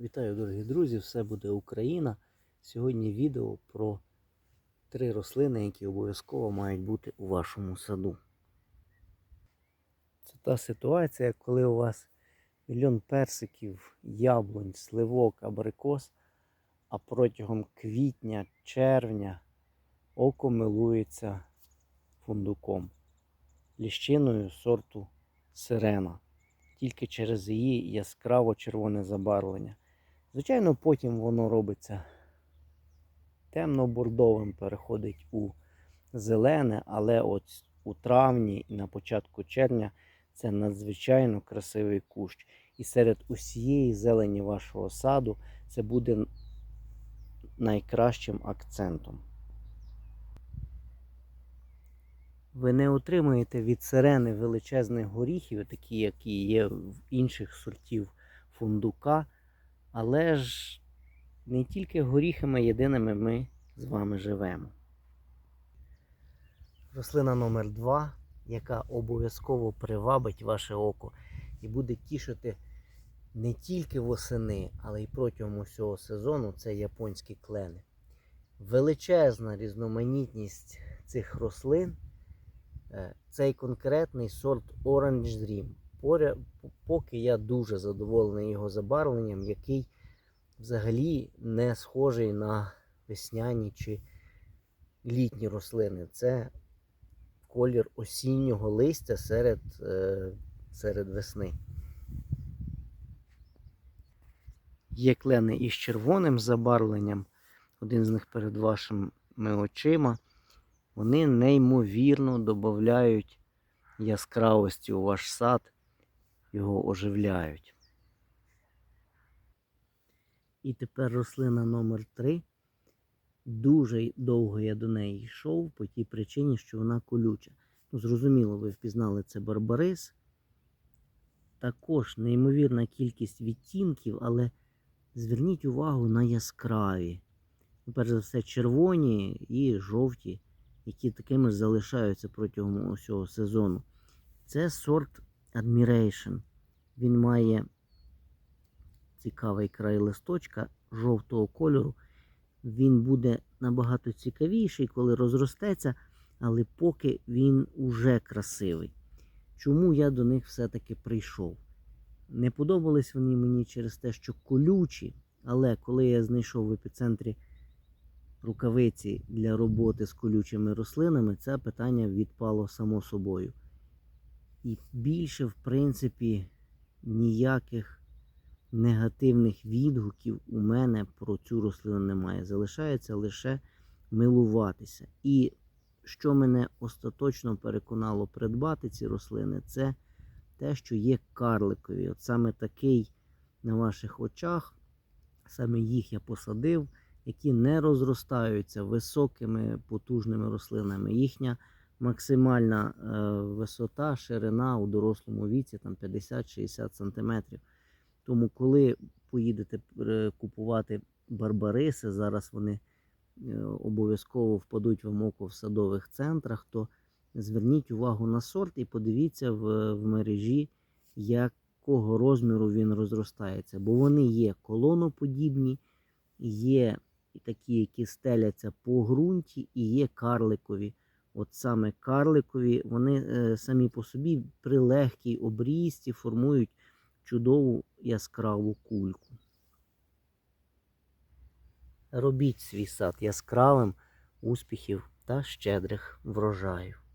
Вітаю, дорогі друзі! Все буде Україна. Сьогодні відео про три рослини, які обов'язково мають бути у вашому саду. Це та ситуація, коли у вас мільйон персиків, яблунь, сливок, абрикос, а протягом квітня, червня око милується фундуком, ліщиною сорту сирена тільки через її яскраво червоне забарвлення. Звичайно, потім воно робиться темно-бордовим, переходить у зелене, але от у травні і на початку червня це надзвичайно красивий кущ. І серед усієї зелені вашого саду це буде найкращим акцентом. Ви не отримаєте від сирени величезних горіхів, такі, які є в інших сортів фундука. Але ж не тільки горіхами єдиними ми з вами живемо. Рослина номер 2 яка обов'язково привабить ваше око і буде тішити не тільки восени, але й протягом усього сезону це японські клени. Величезна різноманітність цих рослин. Е, Цей конкретний сорт Orange Dream. Поки я дуже задоволений його забарвленням, який взагалі не схожий на весняні чи літні рослини. Це колір осіннього листя серед, е, серед весни. Є клени із червоним забарвленням, один з них перед вашими очима. Вони неймовірно додають яскравості у ваш сад, його оживляють. І тепер рослина номер 3 Дуже довго я до неї йшов по тій причині, що вона колюча. Ну, зрозуміло, ви впізнали це барбарис. Також неймовірна кількість відтінків, але зверніть увагу на яскраві. Ну, Перш за все, червоні і жовті які такими ж залишаються протягом усього сезону. Це сорт Admiration. Він має цікавий край листочка жовтого кольору. Він буде набагато цікавіший, коли розростеться, але поки він уже красивий. Чому я до них все-таки прийшов? Не подобались вони мені через те, що колючі, але коли я знайшов в епіцентрі рукавиці для роботи з колючими рослинами, це питання відпало само собою. І більше, в принципі, ніяких негативних відгуків у мене про цю рослину немає. Залишається лише милуватися. І що мене остаточно переконало придбати ці рослини, це те, що є карликові. От саме такий на ваших очах, саме їх я посадив які не розростаються високими потужними рослинами. Їхня максимальна е, висота, ширина у дорослому віці там 50-60 см. Тому, коли поїдете е, купувати барбариси, зараз вони е, обов'язково впадуть в око в садових центрах, то зверніть увагу на сорт і подивіться в, в мережі, якого розміру він розростається. Бо вони є колоноподібні, є такі, які стеляться по ґрунті, і є карликові. От саме карликові, вони е, самі по собі при легкій обрізці формують чудову яскраву кульку. Робіть свій сад яскравим, успіхів та щедрих врожаїв.